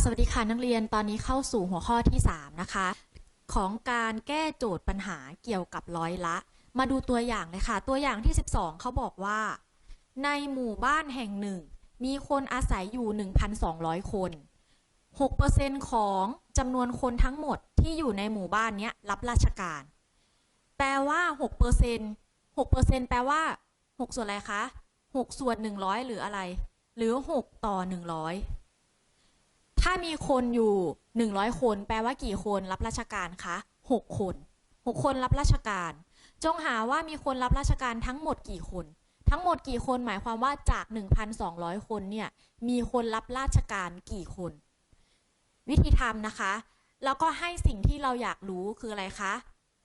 สวัสดีค่ะนักเรียนตอนนี้เข้าสู่หัวข้อที่ 3 นะคะ ของการแก้โจทย์ปัญหาเกี่ยวกับร้อยละ มาดูตัวอย่างเลยค่ะ ตัวอย่างที่ 12 เขาบอกว่า ในหมู่บ้านแห่งหนึ่ง มีคนอาศัยอยู่ 1,200 คน 6%ของจำนวนคนทั้งหมดที่อยู่ในหมู่บ้านนี้รับราชการ แปลว่า 6% 6%แปลว่า 6 ส่วนอะไรคะ 6 ส่วน 100 หรืออะไร หรือ 6 ต่อ 100 ถ้ามีคนอยู่ 100 คน แปลว่ากี่คนรับราชการคะ 6 คน 6 คนรับราชการ จงหาว่ามีคนรับราชการทั้งหมดกี่คน ทั้งหมดกี่คนหมายความว่าจาก 1,200 คนเนี่ย มีคนรับราชการกี่คน วิธีทำนะคะ แล้วก็ให้สิ่งที่เราอยากรู้คืออะไรคะ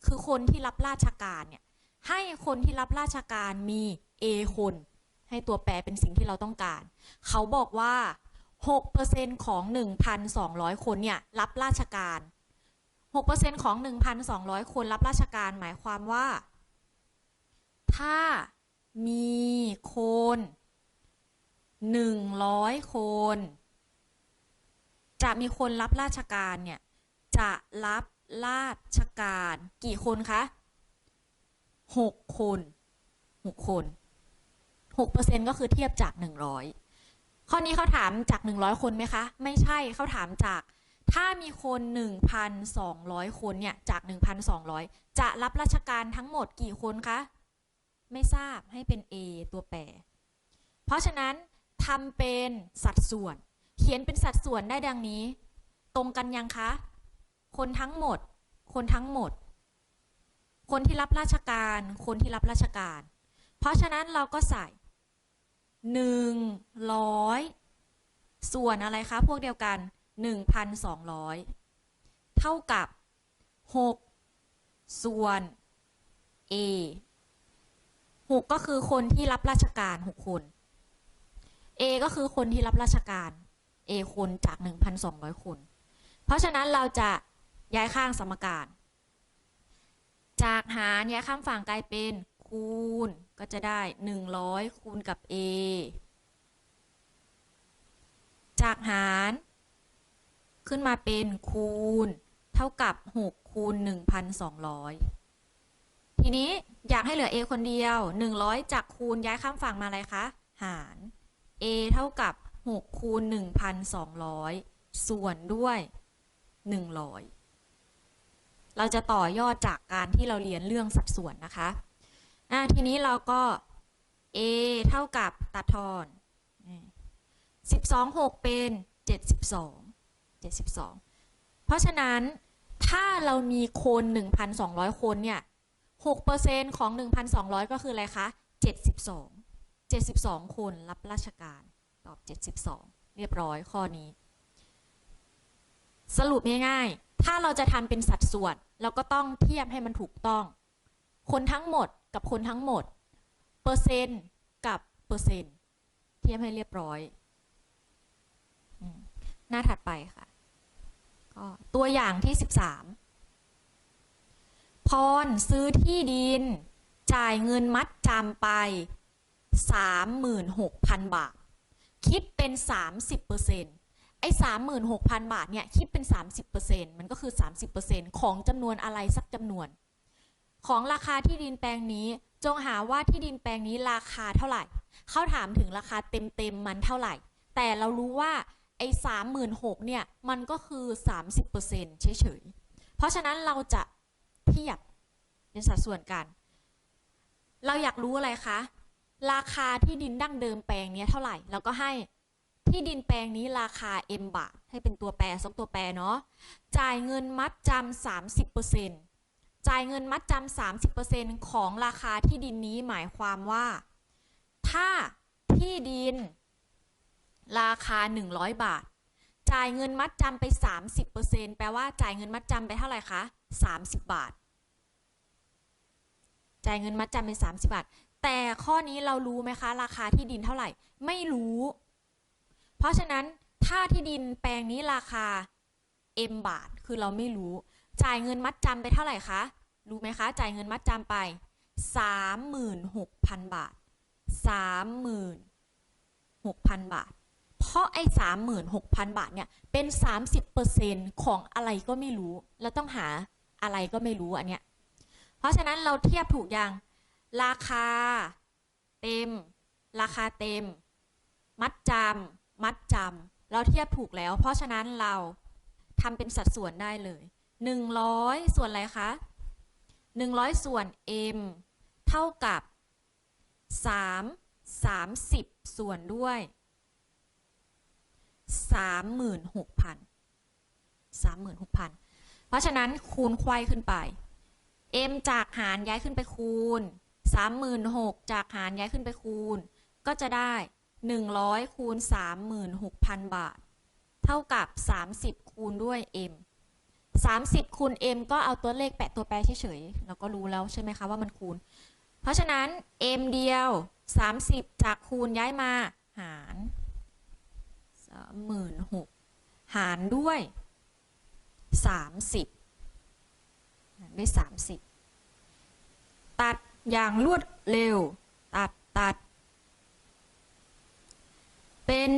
คือคนที่รับราชการเนี่ย ให้คนที่รับราชการมี A คน ให้ตัวแปรเป็นสิ่งที่เราต้องการ เขาบอกว่า 6%ของ 1,200 คนเนี่ยรับราชการ 6%ของ 1,200 คนรับราชการหมายความว่า ถ้ามีคน 100 คน จะมีคนรับราชการเนี่ย จะรับราชการกี่คนคะ 6 คน 6 คน 6%ก็คือเทียบจาก 100 ข้อนี้เขาถามจาก 100 คนไหมคะ ไม่ใช่เขาถามจาก ถ้ามีคน 1,200 คนเนี่ยจาก 1,200 จะรับราชการทั้งหมดกี่คนคะ ไม่ทราบให้เป็น A ตัวแปร เพราะฉะนั้นทำเป็นสัดส่วน เขียนเป็นสัดส่วนได้ดังนี้ ตรงกันยังคะ คนทั้งหมด คนทั้งหมด คนที่รับราชการ คนที่รับราชการ เพราะฉะนั้นเราก็ใส่ หนึ่งร้อยส่วนอะไรคะ พวกเดียวกันหนึ่งพันสองร้อยเท่ากับหกส่วน A หกก็คือคนที่รับราชการหกคน A ก็คือคนที่รับราชการ A คนจาก1,200คน เพราะฉะนั้นเราจะย้ายข้างสมการ จากหารย้ายข้ามฝั่งกลายเป็น คูณก็จะได้ 100 คูณกับ A จากหาร ขึ้นมาเป็นคูณ เท่ากับ 6 คูณ 1,200 ทีนี้อยากให้เหลือ A คนเดียว 100 จากคูณย้ายข้ามฝั่งมาอะไรคะ หาร A เท่ากับ 6 คูณ 1,200 ส่วนด้วย 100 เราจะต่อยอดจากการที่เราเรียนเรื่องสัดส่วนนะคะ อะทีนี้เราก็ A เท่ากับตัดทอน12 6เป็น72 72เพราะฉะนั้นถ้าเรามีคน1,200คนเนี่ย6%ของ1,200ก็คืออะไรคะ72 72คนรับราชการตอบ72เรียบร้อยข้อนี้ สรุปง่ายๆถ้าเราจะทำเป็นสัดส่วน เราก็ต้องเทียบให้มันถูกต้อง คนทั้งหมด กับคนทั้งหมด เปอร์เซ็นต์กับเปอร์เซ็นต์เทียบให้เรียบร้อย หน้าถัดไปค่ะก็ตัวอย่างที่ 13 พรซื้อที่ดิน จ่ายเงินมัดจำไป 36,000 บาท คิดเป็น 30%ไอ้36,000บาทเนี่ย คิดเป็น30%มันก็คือ30%ของจำนวนอะไรสักจำนวน ของราคาที่ดินแปลงนี้ จงหาว่าที่ดินแปลงนี้ราคาเท่าไหร่ เขาถามถึงราคาเต็มๆมันเท่าไหร่ แต่เรารู้ว่าไอ้36,000เนี่ย มันก็คือ30%เปอร์เซ็นต์เฉยๆ เพราะฉะนั้นเราจะเทียบเป็นสัดส่วนกัน เราอยากรู้อะไรคะ ราคาที่ดินดั้งเดิมแปลงเนี้ยเท่าไหร่ เราก็ให้ที่ดินแปลงนี้ราคา M บาทให้เป็นตัวแปรสักตัวแปรเนาะ จ่ายเงินมัดจำ30% จ่ายเงินมัดจำ30%ของราคาที่ดินนี้หมายความว่า ถ้าที่ดิน ราคา 100 บาท จ่ายเงินมัดจำไป 30%แปลว่าจ่ายเงินมัดจำไปเท่าไหร่คะ30 บาท จ่ายเงินมัดจำไป30 บาท แต่ข้อนี้เรารู้ไหมคะ ราคาที่ดินเท่าไหร่ ไม่รู้ เพราะฉะนั้นถ้าที่ดินแปลงนี้ราคา M บาท คือเราไม่รู้ จ่ายเงินมัดจำไปเท่าไหร่คะ รู้ไหมคะ จ่ายเงินมัดจำไป 36,000 บาท 36,000 บาท เพราะไอ้สามหมื่นหกพันบาทเนี่ยเป็นสามสิบเปอร์เซ็นของอะไรก็ไม่รู้ เราต้องหาอะไรก็ไม่รู้อันเนี้ย เพราะฉะนั้นเราเทียบถูกยังราคาเต็ม ราคาเต็ม มัดจำมัดจำเราเทียบถูกแล้ว เพราะฉะนั้นเราทำเป็นสัดส่วนได้เลยหนึ่งร้อยส่วนอะไรคะ หนึ่งร้อยส่วน m เท่ากับสามสามสิบส่วนด้วยสามหมื่นหกพันสามหมื่นหกพันเพราะฉะนั้นคูณควายขึ้นไป m จากหารย้ายขึ้นไปคูณสามหมื่นหกจากหารย้ายขึ้นไปคูณ ก็จะได้หนึ่งร้อยคูณสามหมื่นหกพันบาท เท่ากับสามสิบคูณด้วย m สามสิบคูณ m ก็เอาตัวเลขแปะตัวแปรเฉยๆเราก็รู้แล้วใช่ไหมคะว่ามันคูณ เพราะฉะนั้น m เดียว 30 จากคูณย้ายมาหาร36หารด้วย 30หารด้วย 30 ตัดอย่างรวดเร็ว ตัดตัด เป็น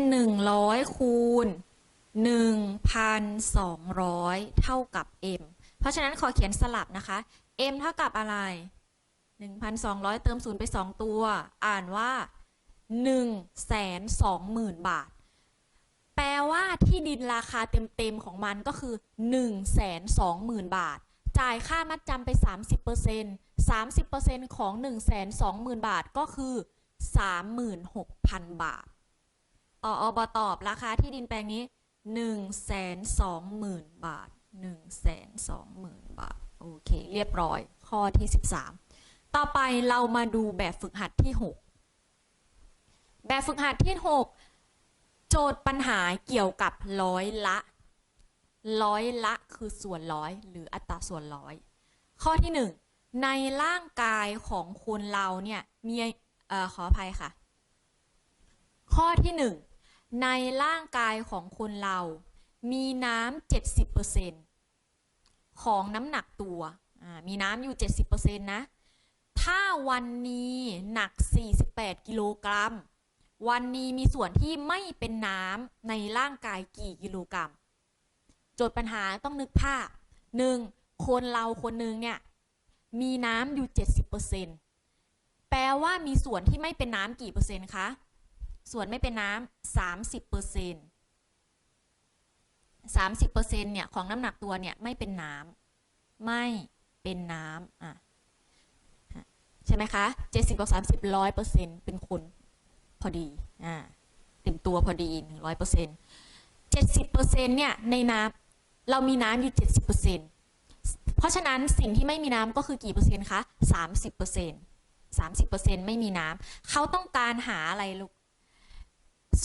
100 คูณ 1,200 เท่ากับ m เพราะฉะนั้นขอเขียนสลับนะคะ m เท่ากับอะไร 1,200 เติม0ไป 2 ตัว อ่านว่า 120,000 บาท แปลว่าที่ดินราคาเต็ม ๆ ของมันก็คือ 120,000 บาท จ่ายค่ามัดจำไป 30% 30%ของ 120,000 บาทก็คือ 36,000 บาทต่ออบตอบราคาที่ดินแปลงนี้ 120,000 บาท 120,000 บาท โอเค เรียบร้อย ข้อที่ 13 ต่อไปเรามาดูแบบฝึกหัดที่ 6 แบบฝึกหัดที่ 6 โจทย์ปัญหาเกี่ยวกับร้อยละ ร้อยละคือส่วนร้อย หรืออัตราส่วนร้อย ข้อที่ 1 ในร่างกายของคนเราเนี่ยมีเอ่อขออภัยค่ะ ข้อที่ 1 ในร่างกายของคนเรา มีน้ำ70%ของน้ำหนักตัว มีน้ำอยู่ 70%นะ ถ้าวันนี้หนัก 48 กิโลกรัม วันนี้มีส่วนที่ไม่เป็นน้ำในร่างกายกี่กิโลกรัม โจทย์ปัญหาต้องนึกภาพหนึ่งคนเราคนหนึ่งเนี่ย มีน้ำอยู่ 70%แปลว่ามีส่วนที่ไม่เป็นน้ำกี่เปอร์เซ็นต์คะ ส่วนไม่เป็นน้ำ30เปอร์เซ็นต์30เปอร์เซ็นต์เนี่ยของน้ำหนักตัวเนี่ยไม่เป็นน้ำไม่เป็นน้ำอะใช่ไหมคะเจ็ดสิบกับ30ร้อยเปอร์เซ็นต์เป็นคนพอดีอ่าเต็มตัวพอดีหนึ่งร้อยเปอร์เซ็นต์เจ็ดสิบเปอร์เซ็นต์เนี่ยในน้ำเรามีน้ำอยู่เจ็ดสิบเปอร์เซ็นต์เพราะฉะนั้นสิ่งที่ไม่มีน้ำก็คือกี่เปอร์เซ็นต์คะสามสิบเปอร์เซ็นต์สามสิบเปอร์เซ็นต์ไม่มีน้ำเขาต้องการหาอะไรลูก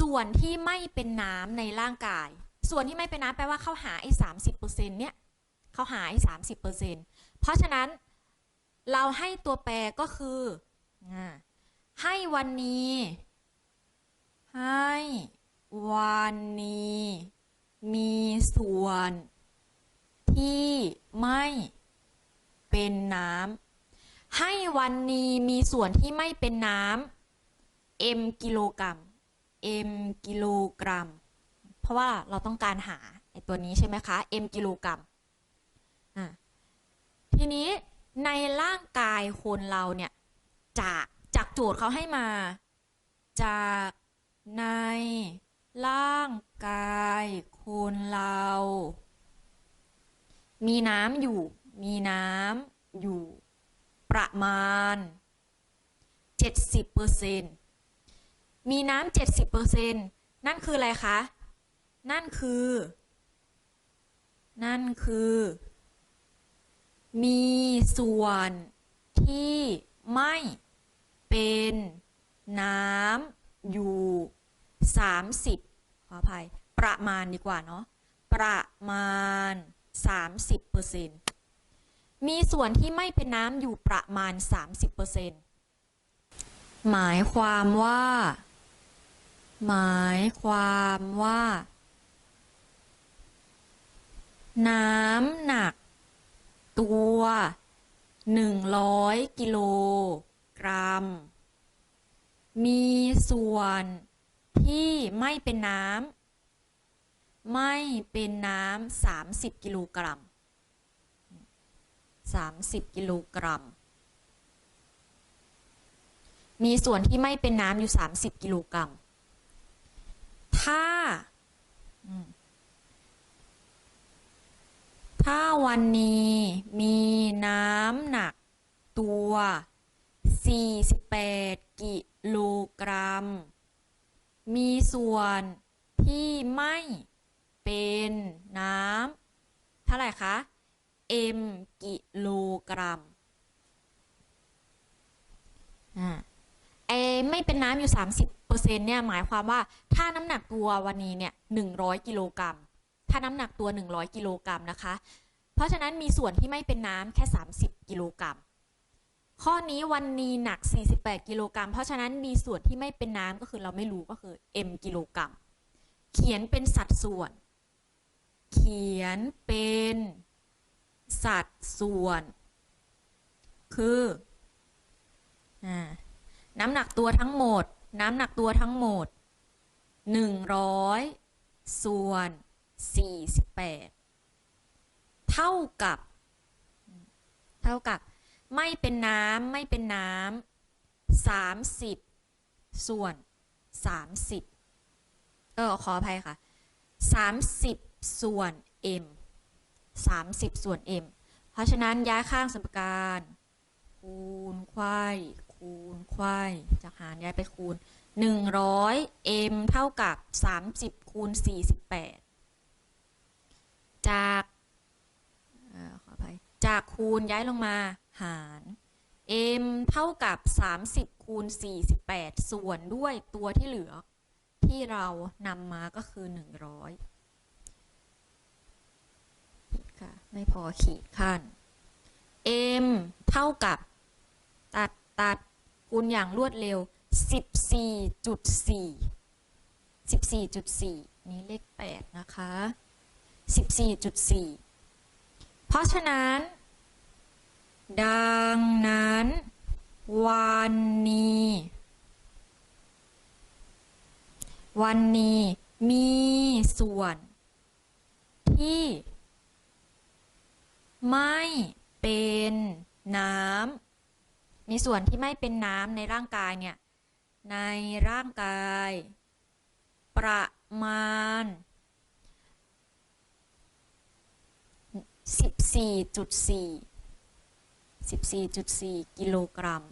ส่วนที่ไม่เป็นน้ำในร่างกาย ส่วนที่ไม่เป็นน้ำแปลว่าเขาหาไอ้สามสิบเปอร์เซ็นต์เนี่ยเขาหาไอ้สามสิบเปอร์เซ็นต์เพราะฉะนั้นเราให้ตัวแปรก็คือให้วันนี้ ให้วันนี้ มีส่วน ที่ไม่เป็นน้ำให้วันนี้มีส่วนที่ไม่เป็นน้ำ m กิโลกรัม m กิโลกรัม เพราะว่าเราต้องการหาไอตัวนี้ใช่ไหมคะ m กิโลกรัมทีนี้ในร่างกายคนเราเนี่ย จากจากโจทย์เขาให้มา จากในร่างกายคนเรา มีน้ำอยู่ มีน้ำอยู่ประมาณ 70เปอร์เซ็น มีน้ำ70เปอร์เซ็นนั่นคืออะไรคะ นั่นคือ นั่นคือ มีส่วนที่ไม่เป็นน้ำอยู่30ขออภัย ประมาณดีกว่าเนาะ ประมาณ30เปอร์เซ็นมีส่วนที่ไม่เป็นน้ำอยู่ประมาณ30เปอร์เซ็นหมายความว่า หมายความว่า น้ำหนัก ตัว100กิโลกรัม มีส่วนทที่ไม่เป็นน้ำไม่เป็นน้ำสามสิบกิโลกรัมสามสิบกิโลกรัม มีส่วนที่ไม่เป็นน้ำอยู่สามสิบกิโลกรัม ถ้า ถ้าวันนี้มีน้ำหนักตัว 48 กิโลกรัม มีส่วนที่ไม่เป็นน้ำเท่าไหร่คะ m กิโลกรัมอ่าเอไม่เป็นน้ำอยู่ 30 เนี่ยหมายความว่าถ้าน้ำหนักตัววันนี้เนี่ย100 กิโลกรัม ถ้าน้ำหนักตัว 100 กิโลกรัมนะคะ เพราะฉะนั้นมีส่วนที่ไม่เป็นน้ำแค่ 30 กิโลกรัม ข้อนี้วันนี้หนัก 48 กิโลกรัม เพราะฉะนั้นมีส่วนที่ไม่เป็นน้ำก็คือเราไม่รู้ก็คือ m กิโลกรัม เขียนเป็นสัดส่วน เขียนเป็นสัดส่วน คืออน้ำหนักตัวทั้งหมด น้ำหนักตัวทั้งหมด 100 ส่วน 48 เท่ากับ เท่ากับ ไม่เป็นน้ำไม่เป็นน้ำสามสิบส่วนสามสิบเออ ขออภัยค่ะสามสิบส่วน m สามสิบส่วน m เพราะฉะนั้นย้ายข้างสมการคูณไขว้ คูณไขว้จากหารย้ายไปคูณหนึ่งร้อย m เท่ากับสามสิบคูณสี่สิบแปดจากขออภัยจากคูณย้ายลงมาหาร m เท่ากับ 30 คูณ 48 ส่วนด้วยตัวที่เหลือ ที่เรานำมาก็คือ 100ค่ะไม่พอขีดขั้น m เท่ากับ ตัดตัด คูณอย่างรวดเร็ว 14.4 14.4 นี้เลข 8 นะคะ 14.4 เพราะฉะนั้น ดังนั้น วันนี้ วันนี้มีส่วนที่ ไม่เป็นน้ำ มีส่วนที่ไม่เป็นน้ำในร่างกายเนี่ย ในร่างกาย ประมาณ 14.4 14.4 กิโลกรัม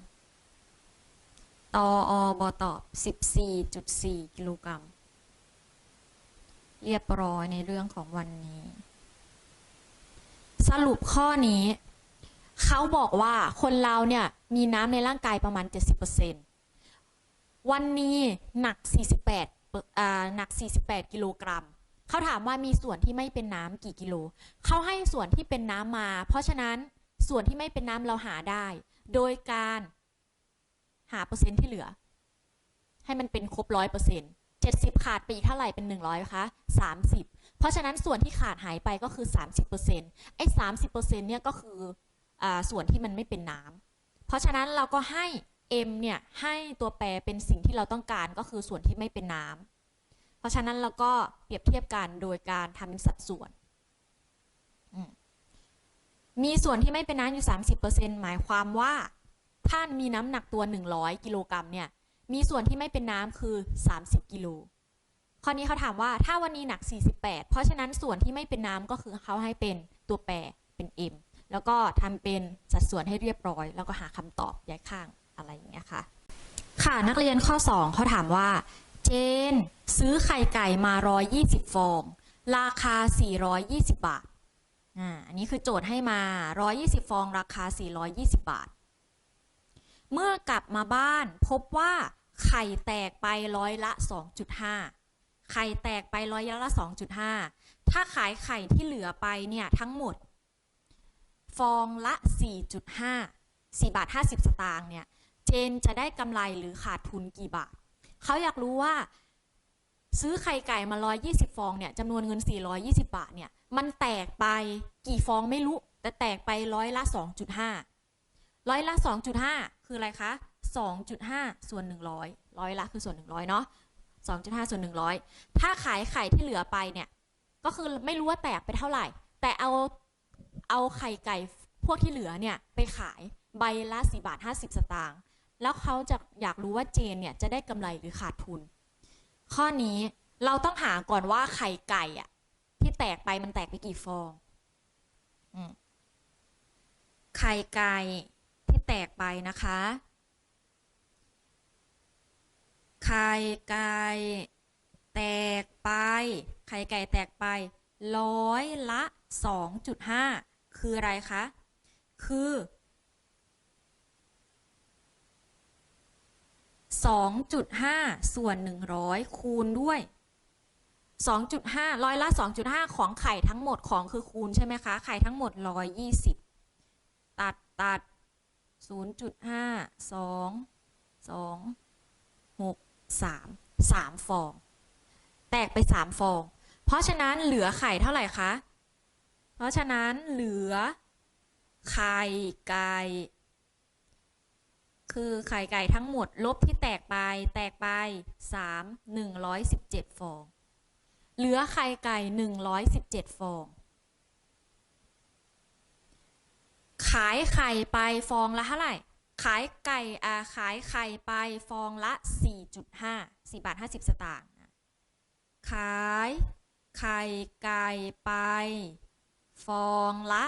ตออบอตอบ 14.4 กิโลกรัม เรียบร้อยในเรื่องของวันนี้ สรุปข้อนี้ เขาบอกว่าคนเราเนี่ยมีน้ำในร่างกายประมาณ 70%วันนี้หนัก 48อ่าหนัก 48 กิโลกรัม เขาถามว่ามีส่วนที่ไม่เป็นน้ำกี่กิโล เขาให้ส่วนที่เป็นน้ำมา เพราะฉะนั้นส่วนที่ไม่เป็นน้ำเราหาได้ โดยการหาเปอร์เซ็นต์ที่เหลือ ให้มันเป็นครบร้อยเปอร์เซ็นต์เจ็ดสิบขาดไปอีกเท่าไหร่เป็นหนึ่งร้อยคะสามสิบเพราะฉะนั้นส่วนที่ขาดหายไปก็คือสามสิบเปอร์เซ็นต์ไอ้สามสิบเปอร์เซ็นต์เนี่ยก็คือ ส่วนที่มันไม่เป็นน้ำเพราะฉะนั้นเราก็ให้ m เนี่ยให้ตัวแปรเป็นสิ่งที่เราต้องการก็คือส่วนที่ไม่เป็นน้ำเพราะฉะนั้นเราก็เปรียบเทียบกันโดยการทำเป็นสัดส่วน มีส่วนที่ไม่เป็นน้ำอยู่ 30%หมายความว่าถ้านมีน้ำหนักตัว 100 กิโลกรัมเนี่ยมีส่วนที่ไม่เป็นน้ำคือ 30 กิโลข้อนี้เขาถามว่าถ้าวันนี้หนัก 48 เพราะฉะนั้นส่วนที่ไม่เป็นน้ำก็คือเขาให้เป็นตัวแปรเป็น m แล้วก็ทำเป็นสัดส่วนให้เรียบร้อย แล้วก็หาคำตอบย้ายข้างอะไรอย่างเงี้ยค่ะ ค่ะนักเรียนข้อ 2เขาถามว่า เจน ซื้อไข่ไก่มา 120 ฟอง ราคา 420 บาทอ่าอันนี้คือโจทย์ให้มา 120 ฟอง ราคา 420 บาท เมื่อกลับมาบ้านพบว่าไข่แตกไปร้อยละ 2.5 ไข่แตกไปร้อยละ 2.5 ถ้าขายไข่ที่เหลือไปเนี่ยทั้งหมด ฟองละ 4.5 4 บาท 50 สตางค์เนี่ย เจนจะได้กำไรหรือขาดทุนกี่บาท เขาอยากรู้ว่า ซื้อไข่ไก่มา 120 ฟองเนี่ยจำนวนเงิน 420 บาทเนี่ย มันแตกไปกี่ฟองไม่รู้ แต่แตกไปร้อยละ 2.5 ร้อยละ 2.5 คืออะไรคะ 2.5 ส่วน 100 ร้อยละคือส่วน 100 เนาะ2.5 ส่วน 100 ถ้าขายไข่ที่เหลือไปเนี่ย ก็คือไม่รู้ว่าแตกไปเท่าไหร่ แต่เอา เอาไข่ไก่พวกที่เหลือเนี่ยไปขายใบละ4บาท50 สตางค์แล้วเขาจะอยากรู้ว่าเจนเนี่ยจะได้กำไรหรือขาดทุน ข้อนี้เราต้องหาก่อนว่าไข่ไก่อะที่แตกไปมันแตกไปกี่ฟองไข่ไก่ที่แตกไปนะคะ ไข่ไก่แตกไป ไข่ไก่แตกไปร้อยละ 2.5 คืออะไรคะ คือ 2.5 ส่วน 100 คูณด้วย 2.5ร้อยละ 2.5 ของไข่ทั้งหมดของคือคูณใช่ไหมคะ ไข่ทั้งหมด 120 ตัดตัด 0.5 2 2 6 3 3 ฟอง แตกไป 3 ฟอง เพราะฉะนั้นเหลือไข่เท่าไหร่คะ เพราะฉะนั้นเหลือ ไข่ไก่ คือไข่ไก่ทั้งหมดลบที่แตกไป แตกไป 3 117 ฟอง เหลือไข่ไก่ 117 ฟอง ขายไข่ไปฟองละเท่าไหร่ ขายไก่อ่าขายไข่ไปฟองละ 4.5 4บาท50 สตางค์ขายไข่ไก่ไป ฟองละ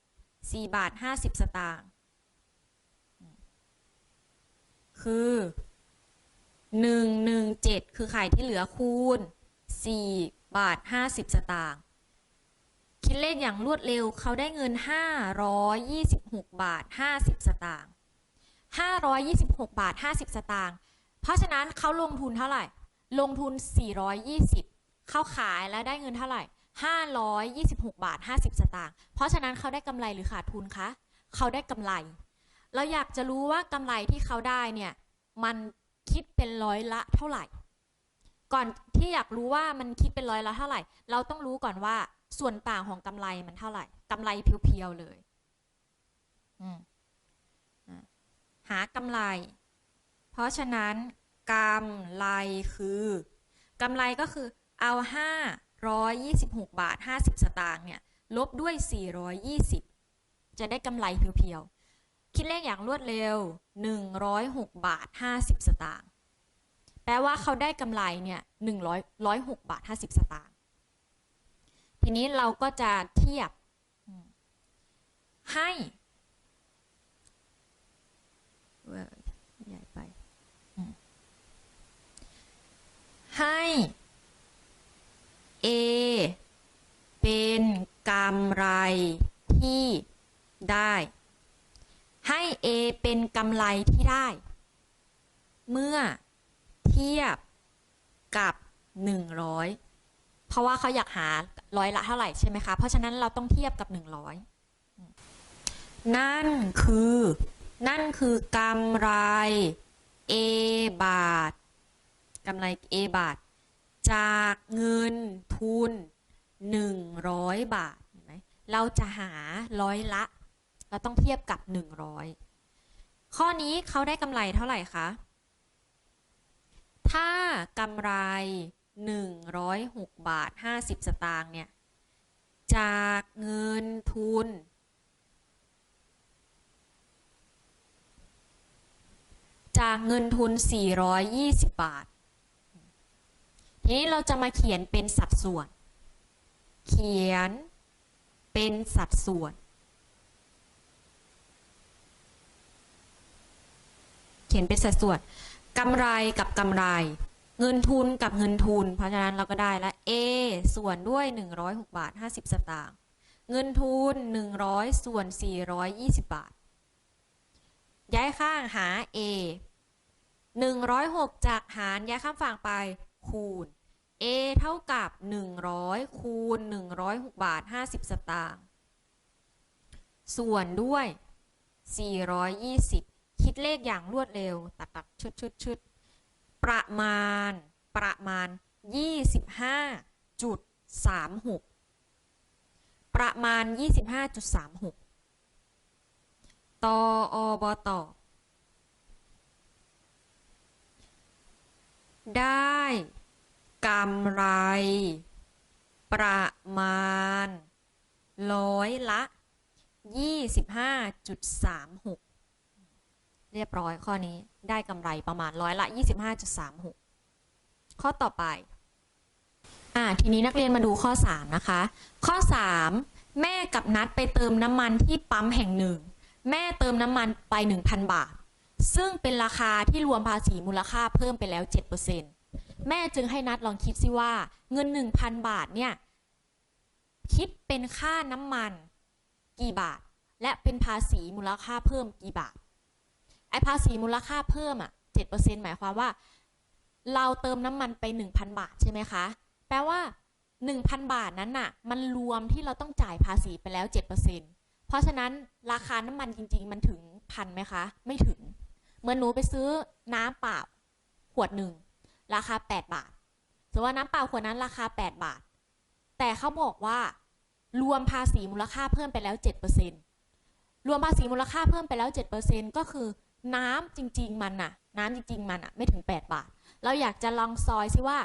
4 บาท 50 สตางค์ คือ 117 คือไข่ที่เหลือคูณ 4 บาท 50 สตางค์ คิดเลขอย่างรวดเร็วเขาได้เงิน 526 บาท 50 สตางค์ 526 บาท 50 สตางค์ เพราะฉะนั้นเขาลงทุนเท่าไหร่ ลงทุน 420 เขาขายแล้วได้เงินเท่าไหร่ 526 บาท 50 สตางค์ เพราะฉะนั้นเขาได้กำไรหรือขาดทุนคะ เขาได้กำไร เราอยากจะรู้ว่ากำไรที่เขาได้เนี่ยมันคิดเป็นร้อยละเท่าไหร่ ก่อนที่อยากรู้ว่ามันคิดเป็นร้อยละเท่าไหร่ เราต้องรู้ก่อนว่าส่วนต่างของกำไรมันเท่าไหร่กำไรเพียวๆเลยอืมหากำไร เพราะฉะนั้นกำไรคือกำไรก็คือเอา 526 บาท 50 สตางค์เนี่ยลบด้วย 420 จะได้กำไรเพียวๆ คิดเลขอย่างรวดเร็ว 106 บาท 50 สตางค์แปลว่าเขาได้กำไรเนี่ย100 106 บาท 50 สตางค์ทีนี้เราก็จะเทียบให้ ใหญ่ไปให้ A เป็นกำไรที่ได้ ให้ A เป็นกำไรที่ได้ เมื่อเทียบกับ 100 เพราะว่าเขาอยากหาร้อยละเท่าไหร่ใช่ไหมคะ เพราะฉะนั้นเราต้องเทียบกับ 100 นั่นคือ นั่นคือกำไร A บาทกำไร A บาท จากเงินทุน 100 บาทเห็นไหมเราจะหาร้อยละ เราต้องเทียบกับ 100 ข้อนี้เขาได้กำไรเท่าไหร่คะ ถ้ากำไร 106 บาท 50 สตางค์เนี่ย จากเงินทุน จากเงินทุน 420 บาท ทีนี้เราจะมาเขียนเป็นสัดส่วน เขียนเป็นสัดส่วน เขียนเป็นสัดส่วนกำไรกับกำไร เงินทุนกับเงินทุน เพราะฉะนั้นเราก็ได้ละ A ส่วนด้วย 106 บาท 50 สตางค์เงินทุน 100 ส่วน 420 บาท ย้ายข้างหา A 106 จากหารย้ายข้ามฝั่งไปคูณ A เท่ากับ 100 คูณ 106 บาท 50 สตางค์ส่วนด้วย 420 คิดเลขอย่างรวดเร็ว ตัดตัดชุดชุดชุดประมาณ ประมาณ 25.36 ประมาณ 25.36 ตออบตได้ กำไร ประมาณ ร้อยละ 25.36 เรียบร้อยข้อนี้ได้กำไรประมาณร้อยละ 25.36 ข้อต่อไป อ่า ทีนี้นักเรียนมาดูข้อ 3 นะคะ ข้อ 3 แม่กับนัดไปเติมน้ำมันที่ปั๊มแห่งหนึ่ง แม่เติมน้ำมันไป 1,000 บาท ซึ่งเป็นราคาที่รวมภาษีมูลค่าเพิ่มไปแล้ว 7% แม่จึงให้นัดลองคิดสิว่า เงิน 1,000 บาทเนี่ยคิดเป็นค่าน้ำมันกี่บาท และเป็นภาษีมูลค่าเพิ่มกี่บาทไอภาษีมูลค่าเพิ่มอะ7%หมายความว่า เราเติมน้ำมันไป 1,000 บาทใช่ไหมคะ แปลว่า 1,000 บาทนั้นน่ะ มันรวมที่เราต้องจ่ายภาษีไปแล้ว 7%เพราะฉะนั้นราคาน้ำมันจริง ๆ มันถึงพันไหมคะ ไม่ถึง เหมื่อนหนูไปซื้อน้ำเปล่าขวดหนึ่ง ราคา 8 บาทสมมติว่าน้ำเปล่าขวดนั้นราคา 8 บาท แต่เขาบอกว่ารวมภาษีมูลค่าเพิ่มไปแล้ว 7%รวมภาษีมูลค่าเพิ่มไปแล้ว 7%ก็คือน้ำจริง ๆ มันน่ะ น้ำจริง ๆ มันอะ ไม่ถึง 8 บาท เราอยากจะลองซอยซิว่า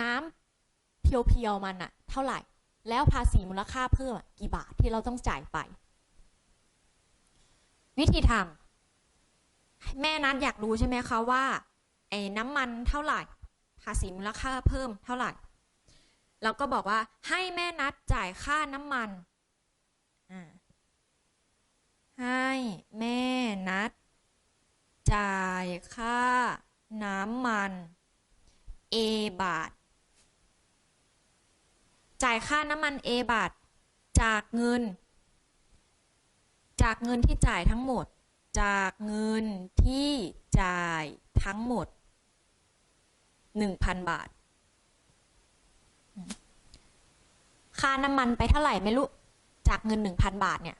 น้ำเพียว ๆ มันอะเท่าไหร่ แล้วภาษีมูลค่าเพิ่มกี่บาทที่เราต้องจ่ายไป วิธีทำแม่นัดอยากรู้ใช่ไหมคะว่า ไอ้น้ำมันเท่าไหร่ ภาษีมูลค่าเพิ่มเท่าไหร่เราก็บอกว่าให้แม่นัดจ่ายค่าน้ำมันให้แม่นัด จ่ายค่าน้ำมัน A บาท จ่ายค่าน้ำมัน A บาท จากเงิน จากเงินที่จ่ายทั้งหมด จากเงินที่จ่ายทั้งหมด 1,000 บาท ค่าน้ำมันไปเท่าไหร่ไม่รู้ จากเงิน 1,000 บาทเนี่ย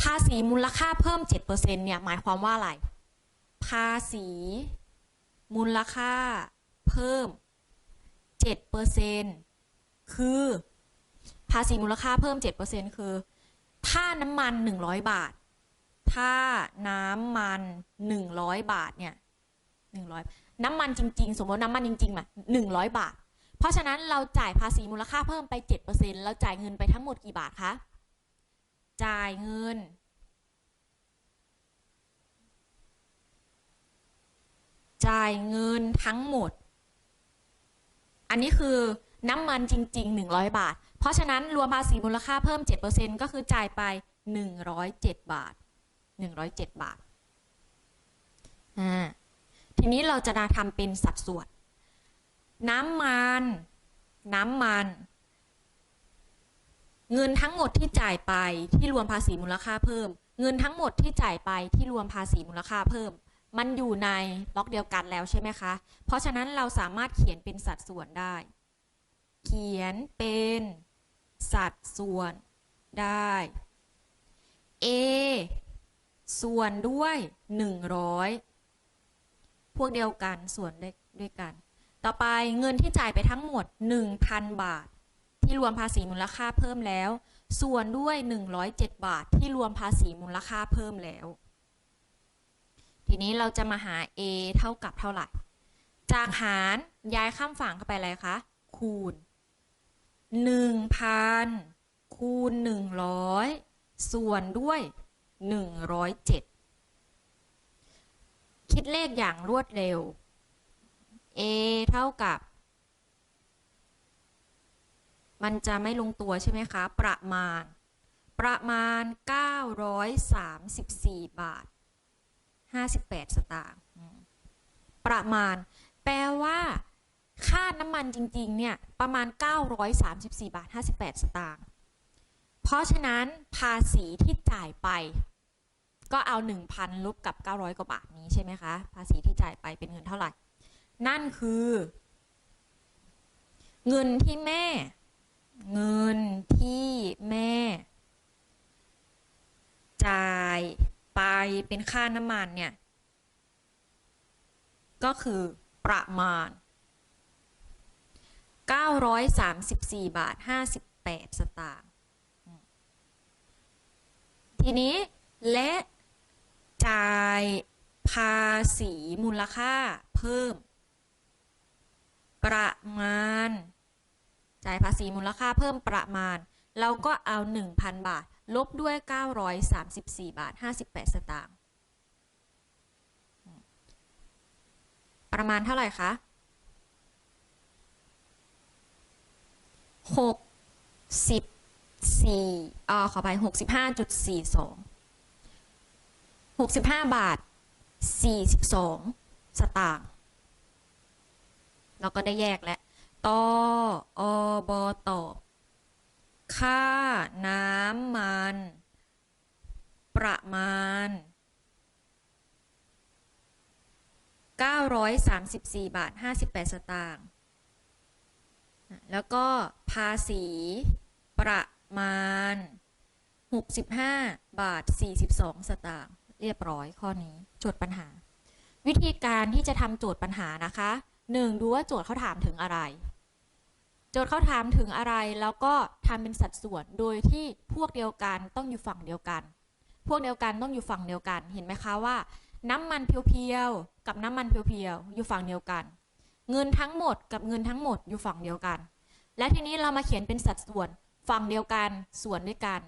ภาษีมูลค่าเพิ่ม 7%เนี่ย หมายความว่าอะไร ภาษี มูลค่า เพิ่ม 7%คือ ภาษีมูลค่าเพิ่ม 7%คือ ถ้าน้ำมัน 100 บาทถ้าน้ำมัน100บาทเนี่ย100น้ น้ำมันจริงๆ สมมติน้ำมันจริงๆมา100 บาท เพราะฉะนั้นเราจ่ายภาษีมูลค่าเพิ่มไป 7%เราจ่ายเงินไปทั้งหมดกี่บาทคะ จ่ายเงิน จ่ายเงินทั้งหมด อันนี้คือน้ำมันจริง ๆ 100 บาท เพราะฉะนั้นรวมภาษีมูลค่าเพิ่ม 7%ก็คือจ่ายไป 107 บาท 107 บาท อ่า ทีนี้เราจะมาทำเป็นสัดส่วน น้ำมัน น้ำมัน เงินทั้งหมดที่จ่ายไปที่รวมภาษีมูลค่าเพิ่ม เงินทั้งหมดที่จ่ายไปที่รวมภาษีมูลค่าเพิ่ม มันอยู่ในล็อกเดียวกันแล้วใช่ไหมคะ เพราะฉะนั้นเราสามารถเขียนเป็นสัดส่วนได้ เขียนเป็นสัดส่วนได้ A ส่วนด้วย 100 วกเดียวกันส่วนด้วยด้วยกัน ต่อไปเงินที่จ่ายไปทั้งหมด 1,000 บาท ที่รวมภาษีมูลค่าเพิ่มแล้ว ส่วนด้วย 107 บาท ที่รวมภาษีมูลค่าเพิ่มแล้ว ทีนี้เราจะมาหา A เท่ากับเท่าไหร่ จากหารย้ายข้ามฝั่งเข้าไปอะไรคะ คูณ 1,000 คูณ 100 ส่วนด้วย 107 คิดเลขอย่างรวดเร็ว A เท่ากับ มันจะไม่ลงตัวใช่ไหมคะ ประมาณ ประมาณ 934 บาท 58 สตางค์ประมาณ แปลว่า ค่าน้ำมันจริง ๆ เนี่ย ประมาณ 934 บาท 58 สตางค์เพราะฉะนั้นภาษีที่จ่ายไป ก็เอา 1,000 ลบกับ 900 กว่าบาทนี้ใช่ไหมคะ ภาษีที่จ่ายไปเป็นเงินเท่าไหร่ นั่นคือ เงินที่แม่ เงินที่แม่ จ่ายไปเป็นค่าน้ำมันเนี่ย ก็คือประมาณ 934 บาท 58 สตางค์ทีนี้และ จ่ายภาษีมูลค่าเพิ่ม ประมาณ จ่ายภาษีมูลค่าเพิ่มประมาณ เราก็เอา 1,000 บาท ลบด้วย 934 บาท 58 สตางค์ประมาณเท่าไหร่คะหกสิบสี่อ่าขอไปห กสิบห้าจุดสี่สองหกสิบห้าบาทสี่สิบสองสตางค์เราก็ได้แยกแล้วตออบอตอบค่าน้ำมัน ประมาณ 934 บาท 58 สตางค์แล้วก็ภาษีประมาณ 65 บาท 42 สตางค์ เรียบร้อยข้อนี้โจทย์ปัญหา วิธีการที่จะทำโจทย์ปัญหานะคะ 1. ดูว่าโจทย์เขาถามถึงอะไร โจทย์เขาถามถึงอะไรแล้วก็ทำเป็นสัดส่วนโดยที่พวกเดียวกันต้องอยู่ฝั่งเดียวกัน พวกเดียวกันต้องอยู่ฝั่งเดียวกัน เห็นไหมคะว่า น้ำมันเพียวๆกับน้ำมันเพียวๆอยู่ฝั่งเดียวกัน เงินทั้งหมดกับเงินทั้งหมดอยู่ฝั่งเดียวกัน และทีนี้เรามาเขียนเป็นสัดส่วนฝั่งเดียวกันส่วนด้วยกัน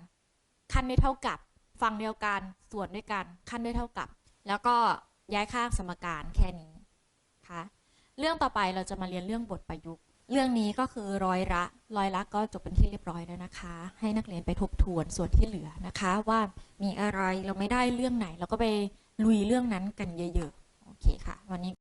ขั้นไม่เท่ากับ ฝั่งเดียวกันส่วนด้วยกันขั้นไม่เท่ากับ แล้วก็ย้ายข้างสมการแค่นี้ค่ะเรื่องต่อไปเราจะมาเรียนเรื่องบทประยุกต์ เรื่องนี้ก็คือร้อยละร้อยละก็จบเป็นที่เรียบร้อยแล้วนะคะ ให้นักเรียนไปทบทวนส่วนที่เหลือนะคะ ว่ามีอะไรเราไม่ได้เรื่องไหน เราก็ไปลุยเรื่องนั้นกันเยอะๆโอเคค่ะ วันนี้